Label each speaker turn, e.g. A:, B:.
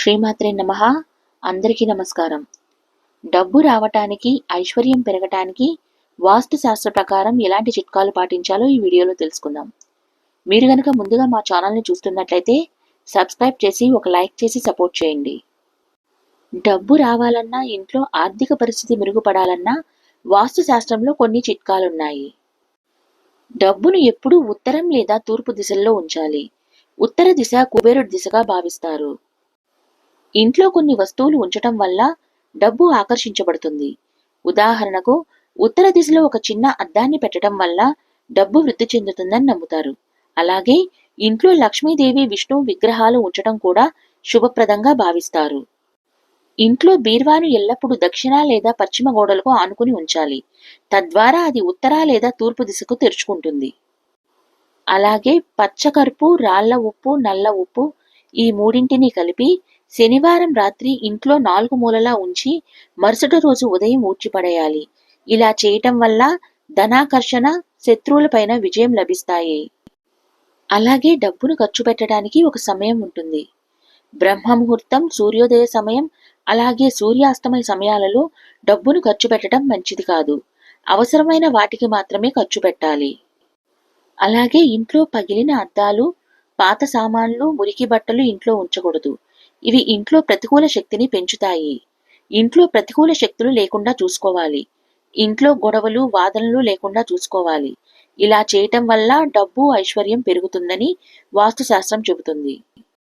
A: శ్రీమాత్రే నమ. అందరికీ నమస్కారం. డబ్బు రావటానికి ఐశ్వర్యం పెరగటానికి వాస్తు శాస్త్ర ప్రకారం ఎలాంటి చిట్కాలు పాటించాలో ఈ వీడియోలో తెలుసుకుందాం. మీరు గనక ముందుగా మా ఛానల్ని చూస్తున్నట్లయితే సబ్స్క్రైబ్ చేసి ఒక లైక్ చేసి సపోర్ట్ చేయండి. డబ్బు రావాలన్నా ఇంట్లో ఆర్థిక పరిస్థితి మెరుగుపడాలన్నా వాస్తు శాస్త్రంలో కొన్ని చిట్కాలున్నాయి. డబ్బును ఎప్పుడూ ఉత్తరం లేదా తూర్పు దిశల్లో ఉంచాలి. ఉత్తర దిశ కుబేరుడి దిశగా భావిస్తారు. ఇంట్లో కొన్ని వస్తువులు ఉంచటం వల్ల డబ్బు ఆకర్షించబడుతుంది. ఉదాహరణకు ఉత్తర దిశలో ఒక చిన్న అద్దాన్ని పెట్టడం వల్ల డబ్బు వృద్ధి చెందుతుందని నమ్ముతారు. అలాగే ఇంట్లో లక్ష్మీదేవి విష్ణు విగ్రహాలు ఉంచడం కూడా శుభప్రదంగా భావిస్తారు. ఇంట్లో బీర్వాను ఎల్లప్పుడూ దక్షిణ లేదా పశ్చిమ గోడలకు ఆనుకుని ఉంచాలి. తద్వారా అది ఉత్తర లేదా తూర్పు దిశకు తెరుచుకుంటుంది. అలాగే పచ్చకరుపు రాళ్ళ ఉప్పు నల్ల ఉప్పు ఈ మూడింటిని కలిపి శనివారం రాత్రి ఇంట్లో నాలుగు మూలలా ఉంచి మరుసటి రోజు ఉదయం ఊడ్చిపడేయాలి ఇలా చేయటం వల్ల ధనాకర్షణ శత్రువులపైన విజయం లభిస్తాయి. అలాగే డబ్బును ఖర్చు పెట్టడానికి ఒక సమయం ఉంటుంది. బ్రహ్మ ముహూర్తం సూర్యోదయ సమయం అలాగే సూర్యాస్తమయ సమయాలలో డబ్బును ఖర్చు పెట్టడం మంచిది కాదు. అవసరమైన వాటికి మాత్రమే ఖర్చు పెట్టాలి. అలాగే ఇంట్లో పగిలిన అద్దాలు పాత సామాన్లు మురికి బట్టలు ఇంట్లో ఉంచకూడదు. ఇవి ఇంట్లో ప్రతికూల శక్తిని పెంచుతాయి. ఇంట్లో ప్రతికూల శక్తులు లేకుండా చూసుకోవాలి. ఇంట్లో గొడవలు వాదనలు లేకుండా చూసుకోవాలి. ఇలా చేయటం వల్ల డబ్బు ఐశ్వర్యం పెరుగుతుందని వాస్తుశాస్త్రం చెబుతుంది.